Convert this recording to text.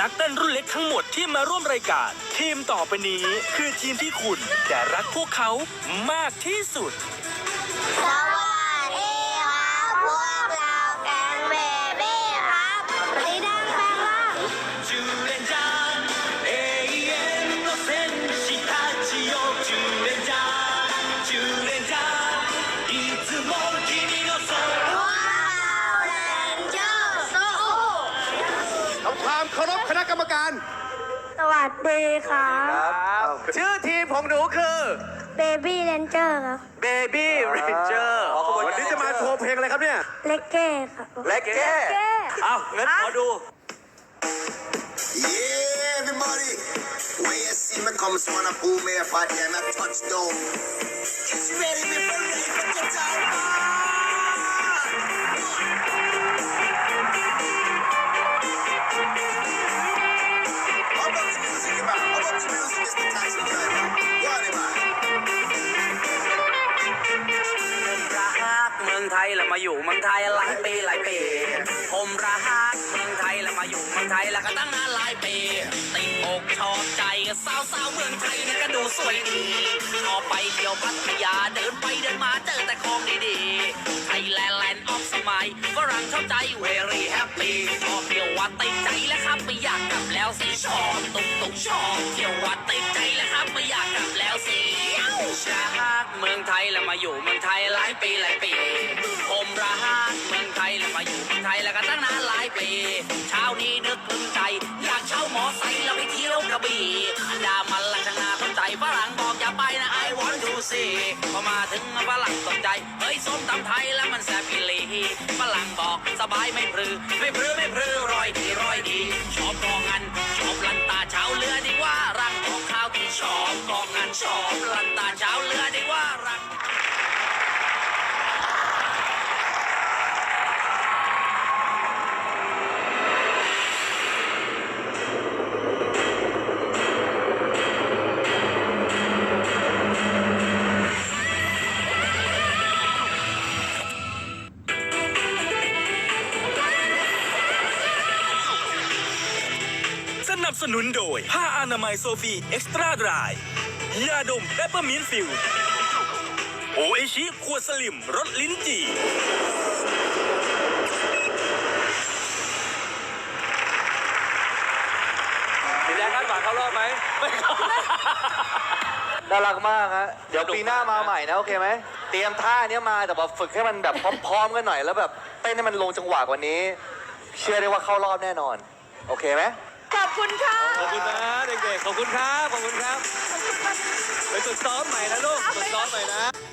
นักเต้นรุ่นเล็กทั้งหมดที่มาร่วมรายการ ทีมต่อไปนี้คือทีมที่คุณจะรักพวกเขามากที่สุด สวัส ความเคารพคณะกรรมการ สวัสดีครับ ชื่อทีมของหนูคือ เบบี้เรนเจอร์ครับ Baby Ranger วันนี้จะมาโชว์เพลงอะไรครับเนี่ย เล็กเก้ครับเล็กแก้เอางั้นขอดู Yeah, everybody. When you see me come, so wanna boom me if I damn I touchdown. It's ready, me for มาอยู่เมืองไทยหลายปีหลายปี ผมรักเมืองไทยแล้วมาอยู่เมืองไทยแล้วก็ตั้งนานหลายปี ติดอกชอบใจสาวสาวเมืองไทยนี่ก็ดูสวยดีชอไปเที่ยวพัทยาเดินไปเดินมาเจอแต่ของดีๆไทยแลนด์แลนด์ออฟสมัยฝรั่งชอบใจ very happy ชอบเที่ยววัดติดใจแล้วครับไม่อยากกลับแล้วสิชอบตุกตุกชอบเที่ยววัดติดใจแล้วครับไม่อยากกลับแล้วสิ เมืองไทยแล้วมาอยู่เมืองไทยหลายปีหลายปีผมรักเมืองไทยแล้วมาอยู่เมืองไทยแล้วก็ตั้งนานหลายปี เช้านี้นึกพึงใจ อยากเช่าหมอไซค์แล้วไปเที่ยวกระบี่ดามันละช่างน่าสนใจฝรั่งบอกอย่าไปนะ I want to see พอมาถึงฝรั่งตกใจเฮ้ยส้มตำไทยแล้วมันแซ่บอีหลีฝรั่งบอกสบายไม่พรือไม่พรือไม่พรือรอยดีรอยดี สนับสนุนโดย ผ้าอนามัยโซฟีเอ็กซ์ตร้าดรายยาดมเปปเปอร์มินต์ฟิลโอเอชิขวดสลิมรสลิ้นจี่สีแดงคาดหวังเข้ารอบไหมไม่เข้า น่ารักมากฮะ เดี๋ยวปีหน้ามาใหม่นะ โอเคไหม เตรียมท่าเนี้ยมาแต่ว่าฝึกให้มันแบบพร้อมๆกันหน่อยแล้วแบบเต้นให้มันลงจังหวะกว่านี้ เชื่อได้ว่าเข้ารอบแน่นอน โอเคไหม ขอบคุณค่ะ ขอบคุณนะเด็กๆ ขอบคุณครับ ขอบคุณครับ ไปฝึกซ้อมใหม่นะลูก ฝึกซ้อมใหม่นะ